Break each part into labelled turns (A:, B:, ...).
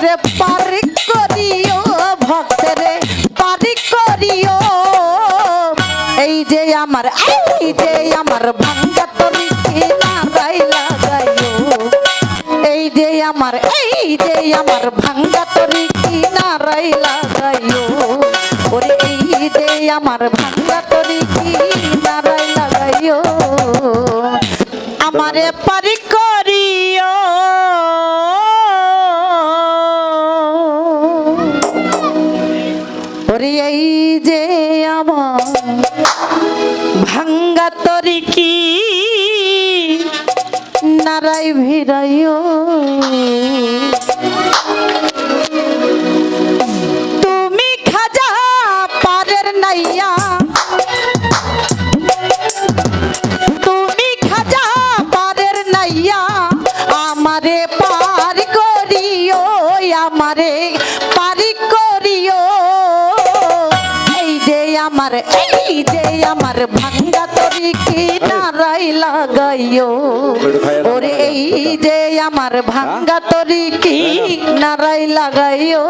A: ভক্তেরে পারি করিও ভক্তেরে পারি এই যে আমার, এই যে আমার ভাঙ্গা তরি নারাই লাগাইও। এই যে আমার, এই যে আমার ভাঙ্গা তরি নারাই লাগাইও। এই যে আমার ভাঙ্গা নারাই নারাই ভিড়াইও। তুমি খাজা পারের নাইয়া। তুমি খাজা পারের নাইয়া। আমারে আমারে এই যে আমার, এই যে আমার ভাঙ্গা কি নারাই লাগাইও? ওরে এই যে আমার ভাঙ্গা তরি কি নারাই লাগাইও?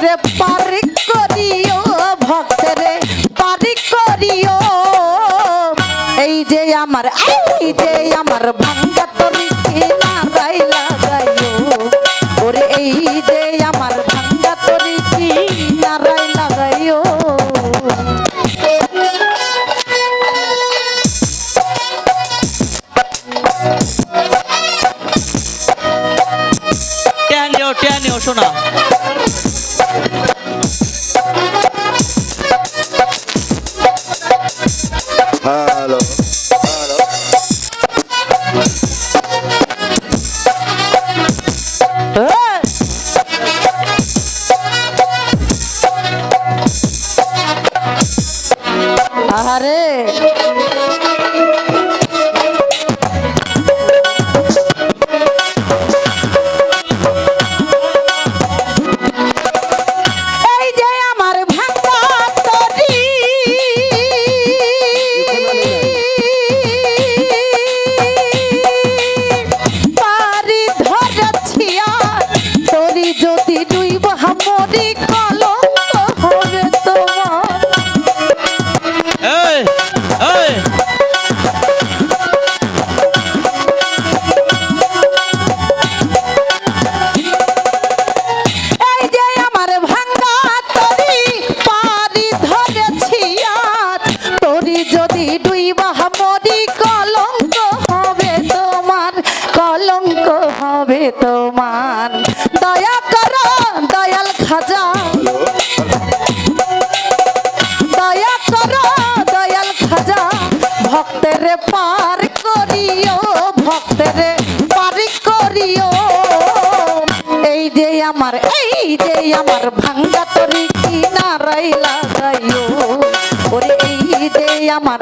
A: ভক্তের পারি করিও ভক্তের পারি এই যে আমার, এই যে আমার ভাঙ্গা তরি নারাই লাগাইও ওরে, এই যে আমার ভাঙ্গা তরি নারাই লাগাইও
B: টেন নিও টেন শোনা।
A: Thank you. দয়া করো দয়াল খাজা ভক্তের পার করিও ভক্তের পারি এই যে আমার এই যে আমার ভাঙ্গা তরি কি নারাই লাগাইও। ওরে এই যে আমার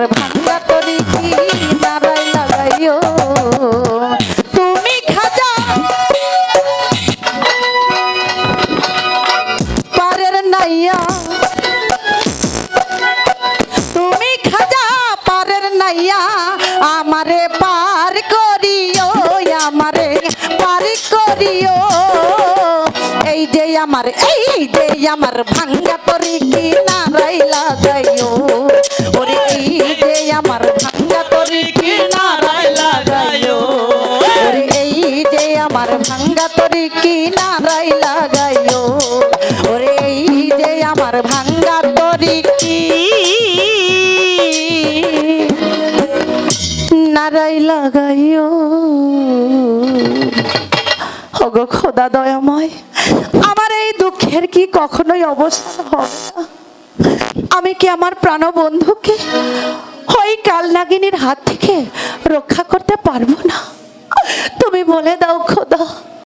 A: যে আমার এই যে আমার ভাঙ্গা তরি কি নারাই লাগাইও ওরে এই যে আমার ভাঙ্গা তরি কি নারাই লাগাইও ওরে এই যে আমার ভাঙ্গা তরি কি নারাই লাগাইও ওরে এই যে আমার ভাঙ্গা তরি কি নারাই লাগাইও ওগো খোদা দয়াময়, আমার এই দুঃখের কি কখনোই অবস্থা হবে না? আমি কি আমার প্রাণবন্ধুকে ওই কালনাগিনীর হাত থেকে রক্ষা করতে পারব না? তুমি বলে দাও খোদা।